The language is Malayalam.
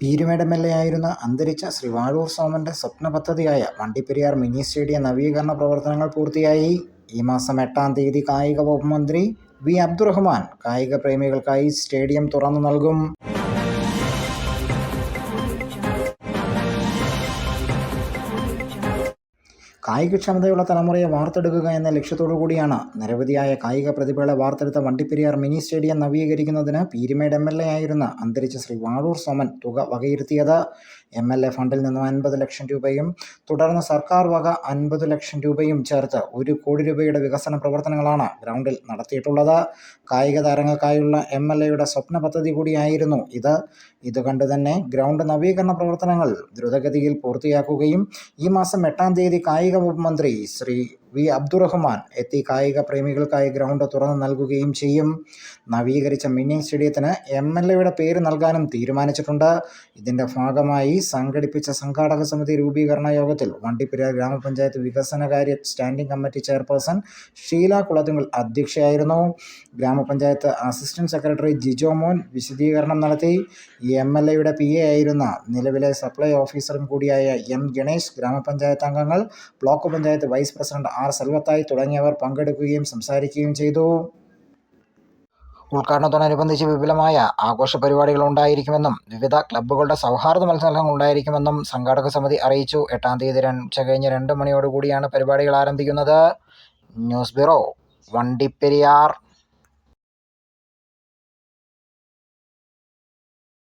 പീരുമേട് എം എൽ എ ആയിരുന്ന അന്തരിച്ച ശ്രീ വാഴൂർ സോമന്റെ സ്വപ്ന പദ്ധതിയായ വണ്ടിപ്പെരിയാർ മിനി സ്റ്റേഡിയം നവീകരണ പ്രവർത്തനങ്ങൾ പൂർത്തിയായി. ഈ മാസം എട്ടാം തീയതി കായിക വകുപ്പ് മന്ത്രി വി അബ്ദുറഹ്മാൻ കായിക പ്രേമികൾക്കായി സ്റ്റേഡിയം തുറന്നു നൽകും. കായികക്ഷമതയുള്ള തലമുറയെ വാർത്തെടുക്കുക എന്ന ലക്ഷ്യത്തോടു കൂടിയാണ് നിരവധിയായ കായിക പ്രതിഭകളെ വാർത്തെടുത്ത വണ്ടിപ്പെരിയാർ മിനി സ്റ്റേഡിയം നവീകരിക്കുന്നതിന് പീരുമേട് എം എൽ എ ആയിരുന്ന അന്തരിച്ച ശ്രീ വാഴൂർ സോമൻ തുക വകയിരുത്തിയത്. എം എൽ എ ഫണ്ടിൽ നിന്നും അൻപത് ലക്ഷം രൂപയും തുടർന്ന് സർക്കാർ വക അൻപത് ലക്ഷം രൂപയും ചേർത്ത് ഒരു കോടി രൂപയുടെ വികസന പ്രവർത്തനങ്ങളാണ് ഗ്രൗണ്ടിൽ നടത്തിയിട്ടുള്ളത്. കായിക താരങ്ങൾക്കായുള്ള എം എൽ എയുടെ സ്വപ്ന പദ്ധതി കൂടിയായിരുന്നു ഇത്. ഇത് കണ്ടു തന്നെ ഗ്രൗണ്ട് നവീകരണ പ്രവർത്തനങ്ങൾ ദ്രുതഗതിയിൽ പൂർത്തിയാക്കുകയും ഈ മാസം എട്ടാം തീയതി കായിക മന്ത്രി ശ്രീ വി അബ്ദുറഹ്മാൻ എത്തി കായിക പ്രേമികൾക്കായി ഗ്രൗണ്ട് തുറന്നു നൽകുകയും ചെയ്യും. നവീകരിച്ച മിനി സ്റ്റേഡിയത്തിന് എം എൽ എയുടെ പേര് നൽകാനും തീരുമാനിച്ചിട്ടുണ്ട്. ഇതിന്റെ ഭാഗമായി സംഘടിപ്പിച്ച സംഘാടക സമിതി രൂപീകരണ യോഗത്തിൽ വണ്ടിപ്പെരിയാർ ഗ്രാമപഞ്ചായത്ത് വികസനകാര്യ standing committee chairperson Sheela Kulathunkal അധ്യക്ഷയായിരുന്നു. ഗ്രാമപഞ്ചായത്ത് അസിസ്റ്റന്റ് സെക്രട്ടറി ജിജോ മോൻ വിശദീകരണം നടത്തി. എം എൽ എയുടെ പി എ ആയിരുന്ന നിലവിലെ സപ്ലൈ ഓഫീസറും കൂടിയായ എം ഗണേഷ് ഗ്രാമപഞ്ചായത്ത് അംഗങ്ങൾ block panchayat vice president R സൽവത്തായി തുടങ്ങിയവർ പങ്കെടുക്കുകയും സംസാരിക്കുകയും ചെയ്തു. ഉദ്ഘാടനത്തോടനുബന്ധിച്ച് വിപുലമായ ആഘോഷ പരിപാടികൾ ഉണ്ടായിരിക്കുമെന്നും വിവിധ ക്ലബ്ബുകളുടെ സൗഹാർദ്ദ മത്സരങ്ങൾ ഉണ്ടായിരിക്കുമെന്നും സംഘാടക സമിതി അറിയിച്ചു. എട്ടാം തീയതി ഉച്ച ഉച്ചകഴിഞ്ഞ് രണ്ട് മണിയോടുകൂടിയാണ് പരിപാടികൾ ആരംഭിക്കുന്നത്. News bureau Vandiperiyar.